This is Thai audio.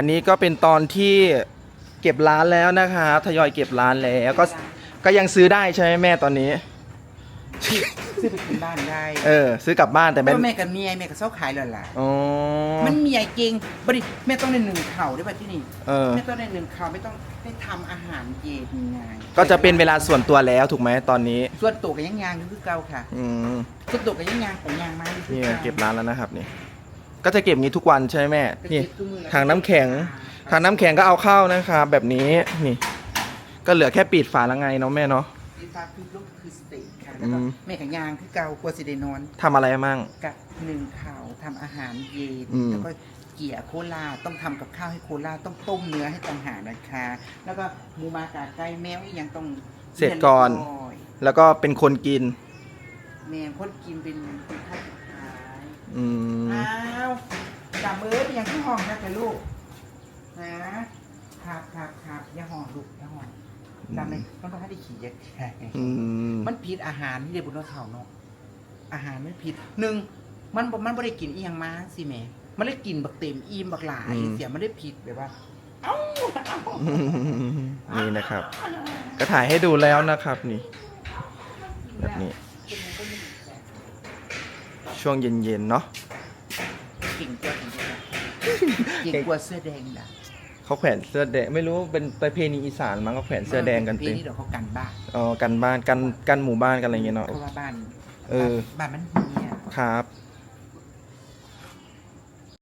อันนี้ก็เป็นตอนที่เก็บร้านแล้วนะคะทยอยเก็บร้านแล้วก็ก็ยังซื้อได้ใช่ไหมแม่ตอนนี้ ซื้อไปกินบ้านได้เออ ซื้อกลับบ้านแต่แต่เป็นแม่กับเมียแม่กับเศร้าขายแล้วล่ะ อ๋อ มันเมียเก่งบริแม่ต้องได้หนึ่งเข่าด้วยป่ะที่นี่เออ แม่ต้องได้หนึ่งเข่าไม่ต้องได้ทำอาหารเย็นไงก็จะเป็นเวลาส่วนตัวแล้วถูกไหมตอนนี้ ส่วนตัวกับยังยางอยู่คือเก่าค่ะอืมส่วนตัวกับยังยางของยางมาอยู่คือนี่เก่าเก็บร้านแล้วนะครับนี่ ก็จะเก็บงี้ทุกวันใช่ไหมแม่ก็นี่เก็บทุกมื้อละถังน้ำแข็งถังน้ำแข็งก็เอาเข้านะครับแบบนี้นี่ ก็เหลือแค่ปิดฝาละไงเนาะแม่เนาะฟีฟ้าคือลูกคือสเต็กค่ะแล้วก็อืม แม่กับยางคือเก่ากลัวสิได้นอนทำอะไรมั่ง กับหนึ่งข่าวทำอาหารเย็นอืม แล้วก็เกี่ยโคลาต้องทำกับข้าวให้โคลาต้องต้มเนื้อให้ต่างหากนะคะ แล้วก็หมูมากาไก่แมวอีกอย่างต้องเสร็จก่อนเรียบร้อยแล้วก็เป็นคนกิน แมวคนกินเป็นเป็นข้าวสุดท้าย อืมอ้าว ดำเอ้ยเป็นอย่างที่ห้องนะแต่ลูก นะครับครับครับอย่าห่อลูกอย่าห่อดำเลยมันต้องให้ได้ขี่ยักษ์อืมมันผิดอาหารที่เด็กบุญเขาเนาะอาหารไม่ผิดหนึ่งมันบ่มันไม่ได้กินอีหยังมาสิแหม่มันได้กินบักเต็มอิ่มบักหลายอืมเสียมันได้ผิดแบบว่านี่นะครับ ก็ถ่ายให้ดูแล้วนะครับนี่ แบบนี้ ช่วงเย็นๆเนาะ เก่งกว่าเก่งกว่าเสื้อแดงด่ะเขาแขวนเสื้อแดงไม่รู้เป็นประเพณีอีสานมั้งเขาแขวนเสื้อแดงกันปีเต็มนี้เดี๋ยวเขากันบ้านอ๋อกันบ้านกันกันหมู่บ้านกันอะไรอย่างเงี้ยเนาะเพราะว่าบ้านเออบ้านมันเฮียครับ